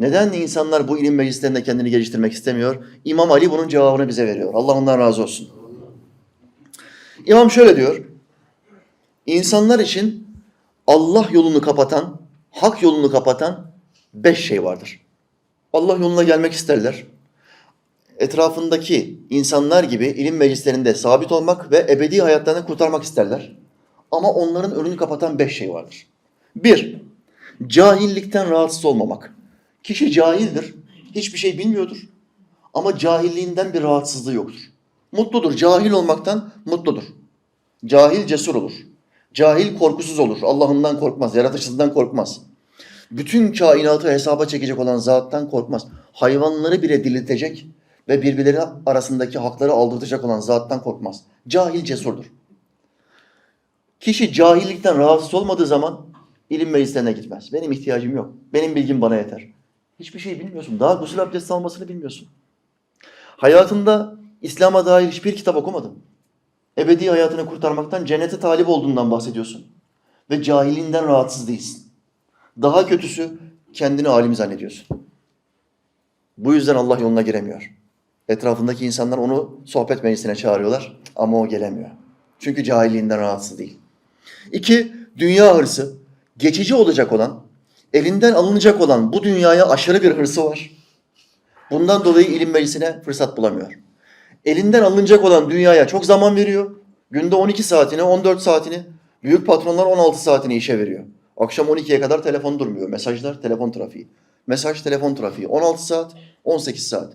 Neden insanlar bu ilim meclislerinde kendini geliştirmek istemiyor? İmam Ali bunun cevabını bize veriyor. Allah ondan razı olsun. İmam şöyle diyor. İnsanlar için Allah yolunu kapatan, hak yolunu kapatan beş şey vardır. Allah yoluna gelmek isterler. Etrafındaki insanlar gibi ilim meclislerinde sabit olmak ve ebedi hayatlarını kurtarmak isterler. Ama onların önünü kapatan beş şey vardır. Bir, cahillikten rahatsız olmamak. Kişi cahildir, hiçbir şey bilmiyordur. Ama cahilliğinden bir rahatsızlığı yoktur. Mutludur, cahil olmaktan mutludur. Cahil cesur olur. Cahil korkusuz olur. Allah'ından korkmaz, yaratıcısından korkmaz. Bütün kainatı hesaba çekecek olan zattan korkmaz. Hayvanları bile diriltecek ve birbirleri arasındaki hakları aldırtacak olan zattan korkmaz. Cahil cesurdur. Kişi cahillikten rahatsız olmadığı zaman ilim meclislerine gitmez. Benim ihtiyacım yok. Benim bilgim bana yeter. Hiçbir şey bilmiyorsun. Daha gusül abdesti almasını bilmiyorsun. Hayatında İslam'a dair hiçbir kitap okumadın. Ebedi hayatını kurtarmaktan, cennete talip olduğundan bahsediyorsun. Ve cahilinden rahatsız değilsin. Daha kötüsü kendini alim zannediyorsun. Bu yüzden Allah yoluna giremiyor. Etrafındaki insanlar onu sohbet meclisine çağırıyorlar ama o gelemiyor. Çünkü cahilliğinden rahatsız değil. İki, dünya hırsı. Geçici olacak olan, elinden alınacak olan bu dünyaya aşırı bir hırsı var. Bundan dolayı ilim meclisine fırsat bulamıyor. Elinden alınacak olan dünyaya çok zaman veriyor. Günde 12 saatini, 14 saatini, büyük patronlar 16 saatini işe veriyor. Akşam 12'ye kadar telefon durmuyor. Mesajlar, telefon trafiği. Mesaj, telefon trafiği. 16 saat, 18 saat.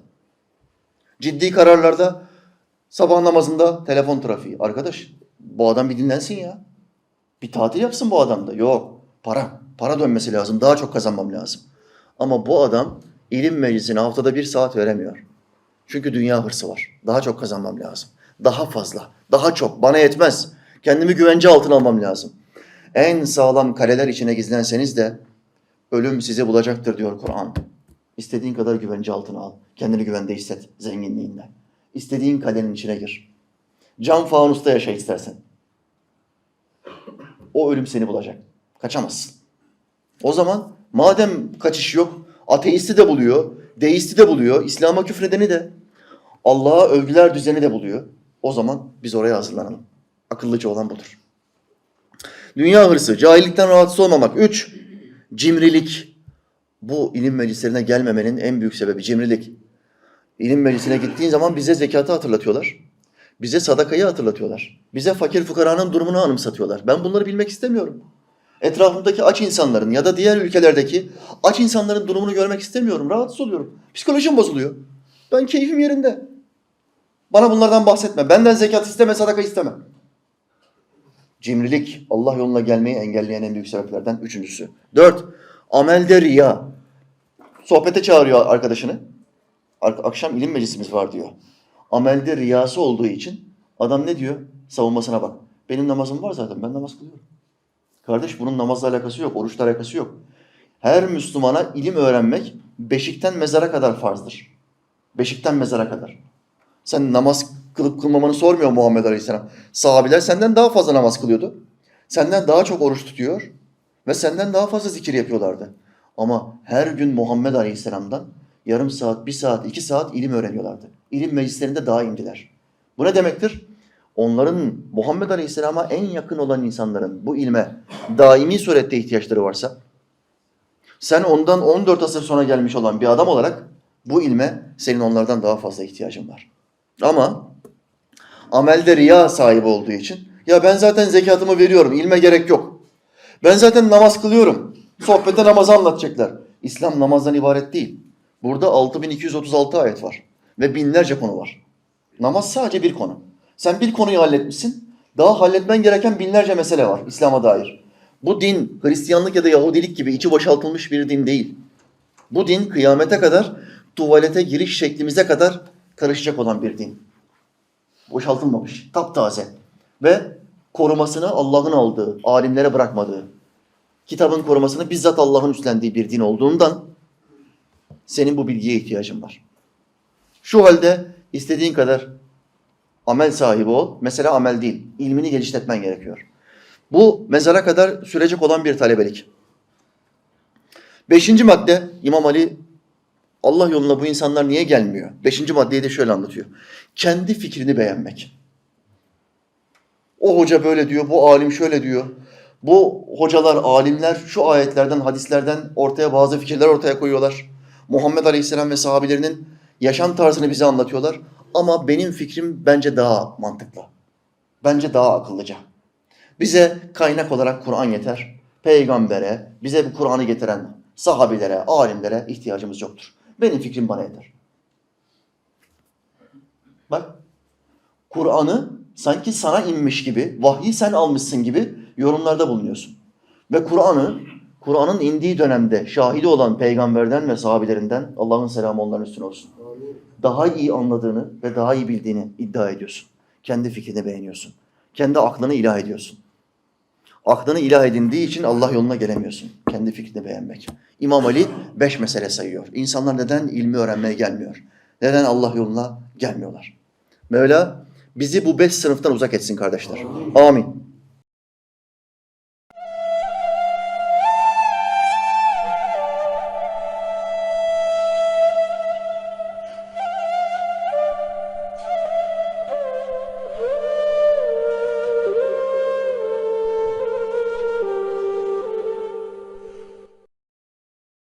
Ciddi kararlarda sabah namazında telefon trafiği. Arkadaş bu adam bir dinlensin ya. Bir tatil yapsın bu adam da. Yok. Para. Para dönmesi lazım. Daha çok kazanmam lazım. Ama bu adam ilim meclisine haftada bir saat veremiyor. Çünkü dünya hırsı var. Daha çok kazanmam lazım. Daha fazla. Daha çok. Bana yetmez. Kendimi güvence altına almam lazım. En sağlam kaleler içine gizlenseniz de ölüm sizi bulacaktır diyor Kur'an. İstediğin kadar güvence altına al. Kendini güvende hisset zenginliğinden. İstediğin kalenin içine gir. Cam fanusta yaşa istersen. O ölüm seni bulacak. Kaçamazsın. O zaman madem kaçış yok, ateisti de buluyor, deisti de buluyor, İslam'a küfredeni de, Allah'a övgüler düzeni de buluyor. O zaman biz oraya hazırlanalım. Akıllıca olan budur. Dünya hırsı, cahillikten rahatsız olmamak. Üç, cimrilik. Bu ilim meclislerine gelmemenin en büyük sebebi cimrilik. İlim meclisine gittiğin zaman bize zekatı hatırlatıyorlar. Bize sadakayı hatırlatıyorlar. Bize fakir fukaranın durumunu anımsatıyorlar. Ben bunları bilmek istemiyorum. Etrafımdaki aç insanların ya da diğer ülkelerdeki aç insanların durumunu görmek istemiyorum. Rahatsız oluyorum. Psikolojim bozuluyor. Ben keyfim yerinde. Bana bunlardan bahsetme. Benden zekat isteme, sadaka isteme. Cimrilik, Allah yoluna gelmeyi engelleyen en büyük sebeplerden üçüncüsü. Dört, amelde riya. Sohbete çağırıyor arkadaşını. Ar- Akşam ilim meclisimiz var diyor. Amelde riyası olduğu için adam ne diyor? Savunmasına bak. Benim namazım var zaten. Ben namaz kılıyorum. Kardeş bunun namazla alakası yok. Oruçla alakası yok. Her Müslümana ilim öğrenmek beşikten mezara kadar farzdır. Beşikten mezara kadar. Sen namaz kılıp kılmamanı sormuyor Muhammed Aleyhisselam. Sahabiler senden daha fazla namaz kılıyordu. Senden daha çok oruç tutuyor ve senden daha fazla zikir yapıyorlardı. Ama her gün Muhammed Aleyhisselam'dan yarım saat, bir saat, iki saat ilim öğreniyorlardı. İlim meclislerinde daimdiler. Bu ne demektir? Onların Muhammed Aleyhisselam'a en yakın olan insanların bu ilme daimi surette ihtiyaçları varsa, sen ondan 14 asır sonra gelmiş olan bir adam olarak bu ilme senin onlardan daha fazla ihtiyacın var. Ama amelde riya sahibi olduğu için ya ben zaten zekatımı veriyorum, ilme gerek yok. Ben zaten namaz kılıyorum. Sohbette namazı anlatacaklar. İslam namazdan ibaret değil. Burada 6236 ayet var ve binlerce konu var. Namaz sadece bir konu. Sen bir konuyu halletmişsin. Daha halletmen gereken binlerce mesele var İslam'a dair. Bu din Hristiyanlık ya da Yahudilik gibi içi boşaltılmış bir din değil. Bu din kıyamete kadar tuvalete giriş şeklimize kadar karışacak olan bir din. Boşaltılmamış, taptaze ve korumasını Allah'ın aldığı, alimlere bırakmadığı, kitabın korumasını bizzat Allah'ın üstlendiği bir din olduğundan senin bu bilgiye ihtiyacın var. Şu halde istediğin kadar amel sahibi ol. Mesela amel değil. ilmini geliştirmen gerekiyor. Bu mezara kadar sürecek olan bir talebelik. Beşinci madde İmam Ali Allah yoluna bu insanlar niye gelmiyor? Beşinci maddeyi de şöyle anlatıyor. Kendi fikrini beğenmek. O hoca böyle diyor, bu alim şöyle diyor. Bu hocalar, alimler şu ayetlerden, hadislerden ortaya bazı fikirler ortaya koyuyorlar. Muhammed Aleyhisselam ve sahabelerinin yaşam tarzını bize anlatıyorlar. Ama benim fikrim bence daha mantıklı. Bence daha akıllıca. Bize kaynak olarak Kur'an yeter. Peygambere, bize bu Kur'an'ı getiren sahabilere, alimlere ihtiyacımız yoktur. Benim fikrim bana yeter. Bak, Kur'an'ı sanki sana inmiş gibi, vahyi sen almışsın gibi yorumlarda bulunuyorsun. Ve Kur'an'ı, Kur'an'ın indiği dönemde şahidi olan peygamberden ve sahabilerinden, Allah'ın selamı onların üstüne olsun. Daha iyi anladığını ve daha iyi bildiğini iddia ediyorsun. Kendi fikrini beğeniyorsun. Kendi aklını ilah ediyorsun. Aklını ilah edindiği için Allah yoluna gelemiyorsun. Kendi fikrini beğenmek. İmam Ali beş mesele sayıyor. İnsanlar neden ilmi öğrenmeye gelmiyor? Neden Allah yoluna gelmiyorlar? Mevla bizi bu beş sınıftan uzak etsin kardeşler. Amin.